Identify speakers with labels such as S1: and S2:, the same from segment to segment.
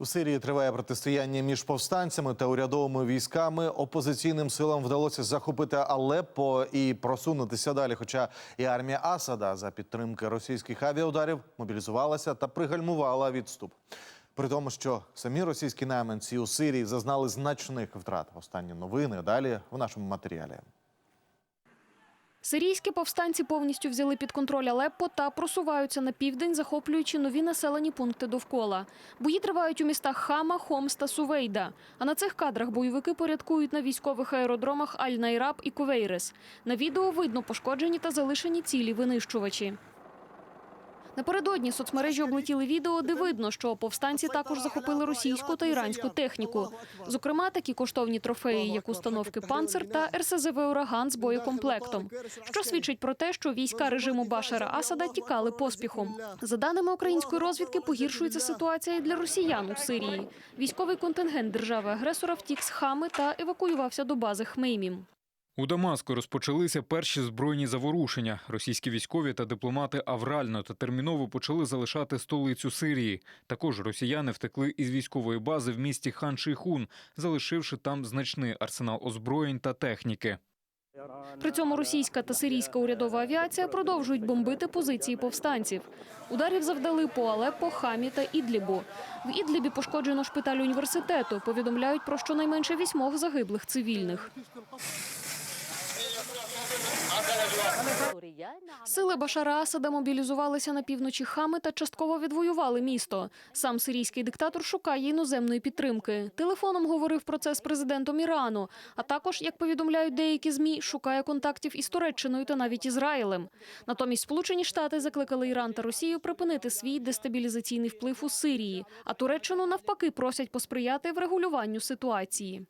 S1: У Сирії триває протистояння між повстанцями та урядовими військами. Опозиційним силам вдалося захопити Алеппо і просунутися далі. Хоча і армія Асада за підтримки російських авіаударів мобілізувалася та пригальмувала відступ. При тому, що самі російські найманці у Сирії зазнали значних втрат. Останні новини далі в нашому матеріалі.
S2: Сирійські повстанці повністю взяли під контроль Алеппо та просуваються на південь, захоплюючи нові населені пункти довкола. Бої тривають у містах Хама, Хомс та Сувейда. А на цих кадрах бойовики порядкують на військових аеродромах Аль-Найраб і Кувейрес. На відео видно пошкоджені та залишені цілі винищувачі. Напередодні соцмережі облетіли відео, де видно, що повстанці також захопили російську та іранську техніку. Зокрема, такі коштовні трофеї, як установки «Панцер» та РСЗВ «Ураган» з боєкомплектом, що свідчить про те, що війська режиму Башара Асада тікали поспіхом. За даними української розвідки, погіршується ситуація і для росіян у Сирії. Військовий контингент держави-агресора втік з Хами та евакуювався до бази Хмеймім.
S3: У Дамаску розпочалися перші збройні заворушення. Російські військові та дипломати аврально та терміново почали залишати столицю Сирії. Також росіяни втекли із військової бази в місті хан Шейхун, залишивши там значний арсенал озброєнь та техніки.
S2: При цьому російська та сирійська урядова авіація продовжують бомбити позиції повстанців. Ударів завдали по Алеппо, Хамі та Ідлібу. В Ідлібі пошкоджено шпиталь університету. Повідомляють про щонайменше вісьмох загиблих цивільних. Сили Башара Асада мобілізувалися на півночі Хами та частково відвоювали місто. Сам сирійський диктатор шукає іноземної підтримки. Телефоном говорив про це з президентом Ірану, а також, як повідомляють деякі змі, шукає контактів із Туреччиною та навіть Ізраїлем. Натомість Сполучені Штати закликали Іран та Росію припинити свій дестабілізаційний вплив у Сирії, а Туреччину навпаки просять посприяти врегулюванню ситуації.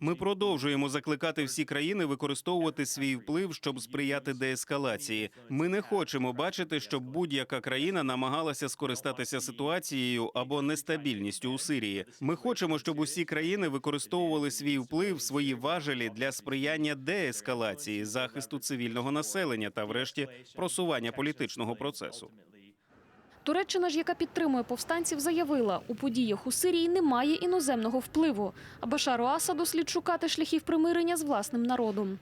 S4: Ми продовжуємо закликати всі країни використовувати свій вплив, щоб сприяти деескалації. Ми не хочемо бачити, щоб будь-яка країна намагалася скористатися ситуацією або нестабільністю у Сирії. Ми хочемо, щоб усі країни використовували свій вплив, свої важелі для сприяння деескалації, захисту цивільного населення та, врешті, просування політичного процесу.
S2: Туреччина ж, яка підтримує повстанців, заявила, у подіях у Сирії немає іноземного впливу. А Башару Асаду слід шукати шляхів примирення з власним народом.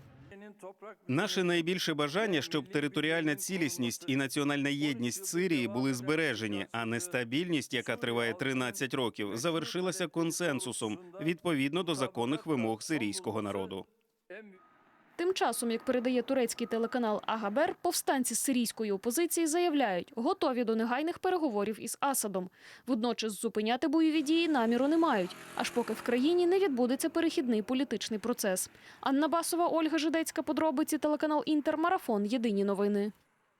S4: Наше найбільше бажання, щоб територіальна цілісність і національна єдність Сирії були збережені, а нестабільність, яка триває 13 років, завершилася консенсусом відповідно до законних вимог сирійського народу.
S2: Тим часом, як передає турецький телеканал Агабер, повстанці з сирійської опозиції заявляють, готові до негайних переговорів із Асадом. Водночас зупиняти бойові дії наміру не мають, аж поки в країні не відбудеться перехідний політичний процес. Анна Басова, Ольга Жидецька, подробиці телеканал Інтермарафон. Єдині новини.